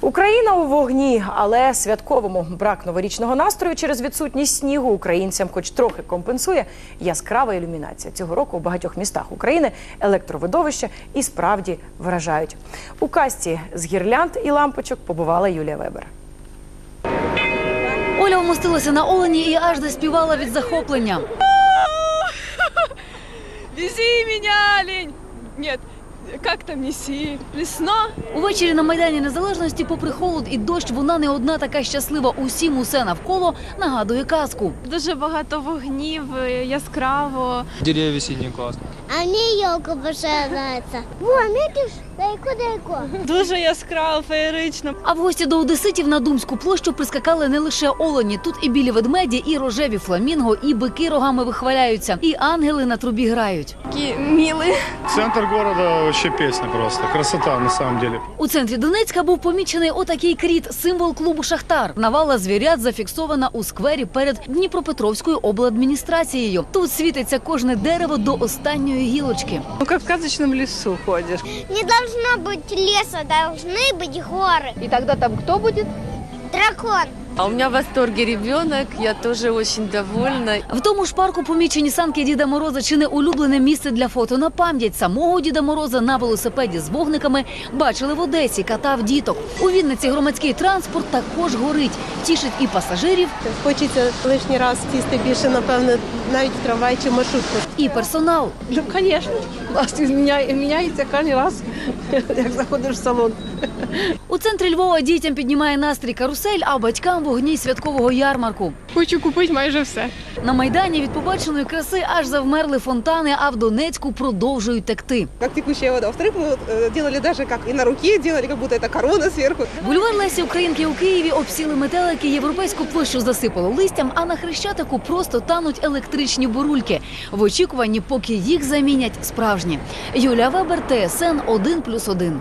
Україна у вогні, але святковому брак новорічного настрою через відсутність снігу українцям, хоч трохи компенсує яскрава ілюмінація. Цього року у багатьох містах України електровидовища і справді вражають. У касті з гірлянд і лампочок побувала Юлія Вебер. Оля вмостилася на олені і аж заспівала від захоплення. Вези меня, олень! Нет, как там неси? Лесно? Увечері на майдані незалежності, попри холод і дощ, вона не одна така щаслива. Усім усе навколо нагадує казку. Дуже багато вогнів, е, яскраво. Деревья синие классно. А мне елка больше нравится. Вон, видишь, далеко-далеко. Дуже яскраво, феєрично. А в гості до одеситів на Думську площу прискакали не лише олені. Тут і білі ведмеді, і рожеві фламінго, і бики рогами вихваляються, і ангели на трубі грають. Такі міли. Центр города вообще песня просто. Красота на самом деле. У центрі Донецька був помічений отакий кріт, символ клубу Шахтар. Навала звірят зафіксована у сквері перед Дніпропетровською обладміністрацією. Тут світиться кожне дерево до останньої гілочки. Ну, як в казочному лісу ходиш. Не должно быть леса, должны быть горы. И тогда там кто будет? Дракон. А у меня в восторге ребенок, я тоже очень довольна. В тому ж парку помічені санки Діда Мороза чи не улюблене місце для фото на пам'ять. Самого Діда Мороза на велосипеді з вогниками бачили в Одесі, катав діток. У Вінниці громадський транспорт також горить. Тішить і пасажирів, Хочеться лишній раз сісти більше, напевно, навіть в трамвай чи маршрутку. і персонал. Ну, звісно, власне, зміняє- міняється кожен раз, як заходиш в салон. У центрі Львова дітям піднімає настрій карусель, а батькам вогні святкового ярмарку. Хочу купити майже все. На майдані від побаченої краси аж завмерли фонтани, а в Донецьку продовжують текти. Как текущая вода. Во-вторых, мы вот, э, делали даже как и на руке, делали, как будто это корона сверху. Бульвар Лесі Українки у Києві обсіли метелики, європейську площу засипало листям, а на хрещатику просто тануть електричні бурульки в очікуванні, поки їх замінять справжні. Юлія Вебер, ТСН 1+,1.